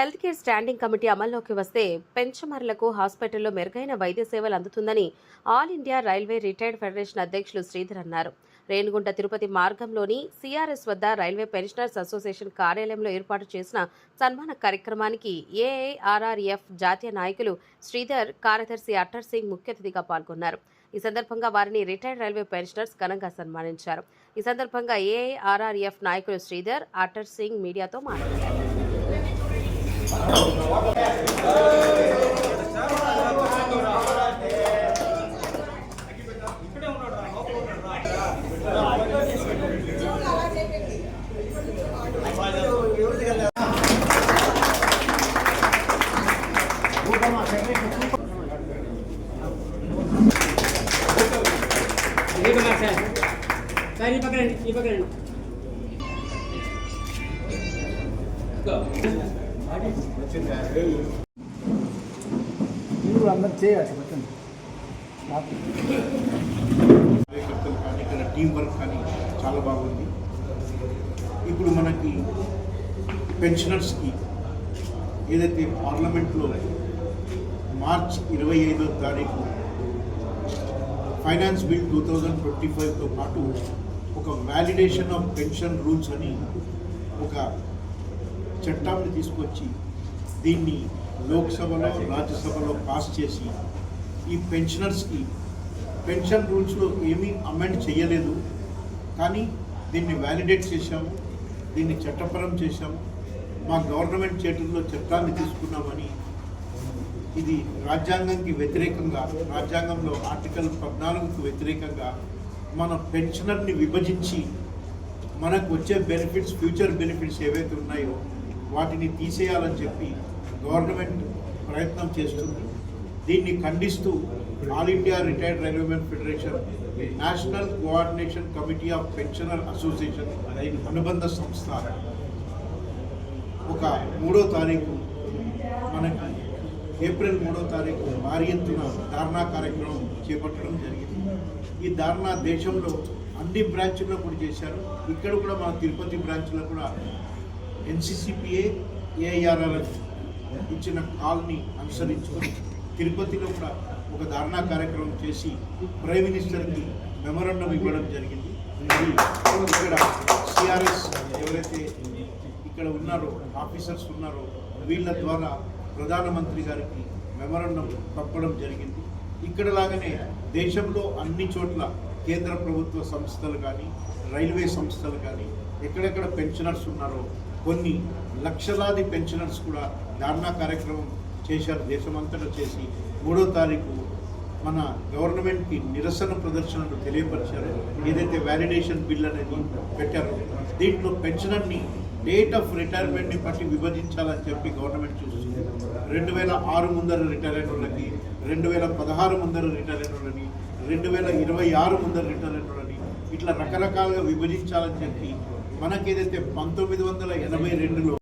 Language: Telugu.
హెల్త్ కేర్ స్టాండింగ్ కమిటీ అమల్లోకి వస్తే పెంచమర్లకు హాస్పిటల్లో మెరుగైన వైద్య సేవలు అందుతుందని all India railway retired federation అధ్యక్షులు శ్రీధర్ అన్నారు. రేణిగుంట తిరుపతి మార్గంలోని సిఆర్ఎస్ వద్ద రైల్వే పెన్షనర్స్ అసోసియేషన్ కార్యాలయంలో ఏర్పాటు చేసిన సన్మాన కార్యక్రమానికి ఏఐఆర్ఆర్ఎఫ్ జాతీయ నాయకులు శ్రీధర్ కార్యదర్శి అట్టర్ సింగ్ ముఖ్య అతిథిగా పాల్గొన్నారు. ఈ సందర్భంగా వారిని రిటైర్డ్ రైల్వే పెన్షనర్స్ ఘనంగా సన్మానించారు. ఈ సందర్భంగా ఏఐఆర్ఆర్ఎఫ్ నాయకులు శ్రీధర్ అట్టర్ సింగ్ మీడియాతో మాట్లాడారు. సార్ ఈ పక్కన ఈ పక్కన మీరు అందరు చేయాలి మొత్తం కార్యకర్తలు కానీ ఇక్కడ టీం వర్క్ కానీ చాలా బాగుంది ఇప్పుడు మనకి పెన్షనర్స్కి ఏదైతే పార్లమెంట్లో మార్చ్ ఇరవై ఐదో తారీఖు finance bill two thousand twenty ఫైవ్తో పాటు ఒక వ్యాలిడేషన్ ఆఫ్ పెన్షన్ రూల్స్ అని ఒక చట్టాన్ని తీసుకొచ్చి దీన్ని లోక్సభలో రాజ్యసభలో పాస్ చేసి ఈ పెన్షనర్స్కి పెన్షన్ రూల్స్లో ఏమీ అమెండ్ చేయలేదు. కానీ దీన్ని వ్యాలిడేట్ చేశాము దీన్ని చట్టపరం చేశాము మా గవర్నమెంట్ చేతుల్లో చట్టాన్ని తీసుకున్నామని ఇది రాజ్యాంగంకి వ్యతిరేకంగా రాజ్యాంగంలో ఆర్టికల్ పద్నాలుగుకు వ్యతిరేకంగా మన పెన్షనర్ని విభజించి మనకు వచ్చే బెనిఫిట్స్ ఫ్యూచర్ బెనిఫిట్స్ ఏవైతే ఉన్నాయో వాటిని తీసేయాలని చెప్పి గవర్నమెంట్ ప్రయత్నం చేస్తుంది. దీన్ని ఖండిస్తూ all India retired railwaymen federation national coordination committee of pensioner association అనే అనుబంధ సంస్థ ఒక మూడో తారీఖు మనకి ఏప్రిల్ మూడో తారీఖు భారీ ఎత్తున ధారణా కార్యక్రమం చేపట్టడం జరిగింది. ఈ ధారణా దేశంలో అన్ని బ్రాంచుల్లో కూడా చేశారు. ఇక్కడ కూడా మన తిరుపతి బ్రాంచ్లో కూడా ఎన్సిసిపిఏ ఏఐఆర్ఆర్ఎఫ్ ఇచ్చిన కాల్ని అనుసరించుకొని తిరుపతిలో కూడా ఒక ధారణా కార్యక్రమం చేసి ప్రైమ్ మినిస్టర్కి మెమరండం ఇవ్వడం జరిగింది. ఇక్కడ సిఆర్ఎస్ ఎవరైతే ఇక్కడ ఉన్నారో ఆఫీసర్స్ ఉన్నారో వీళ్ళ ద్వారా ప్రధానమంత్రి గారికి మెమరండం పంపడం జరిగింది. ఇక్కడ లాగానే దేశంలో అన్ని చోట్ల కేంద్ర ప్రభుత్వ సంస్థలు కానీ రైల్వే సంస్థలు కానీ ఎక్కడెక్కడ పెన్షనర్స్ ఉన్నారో కొన్ని లక్షలాది పెన్షనర్స్ కూడా ధారణా కార్యక్రమం చేశారు. దేశమంతటా చేసి మూడో తారీఖు మన గవర్నమెంట్కి నిరసన ప్రదర్శనలు తెలియపరిచారు. ఏదైతే వ్యాలిడేషన్ బిల్ అనేది పెట్టారో దీంట్లో పెన్షనర్ని డేట్ ఆఫ్ రిటైర్మెంట్ని బట్టి విభజించాలని చెప్పి గవర్నమెంట్ చూస్తుంది. రెండు వేల ఆరు ముందర రిటైర్ అయిన వాళ్ళకి రెండు వేల పదహారు ముందర రిటైర్ అయిన వాళ్ళని రెండు వేల ఇరవై ఆరు ముందర రిటైర్ అయిన వాళ్ళని ఇట్లా రకరకాలుగా విభజించాలని చెప్పి మనకేదైతే పంతొమ్మిది వందల ఎనభై రెండులో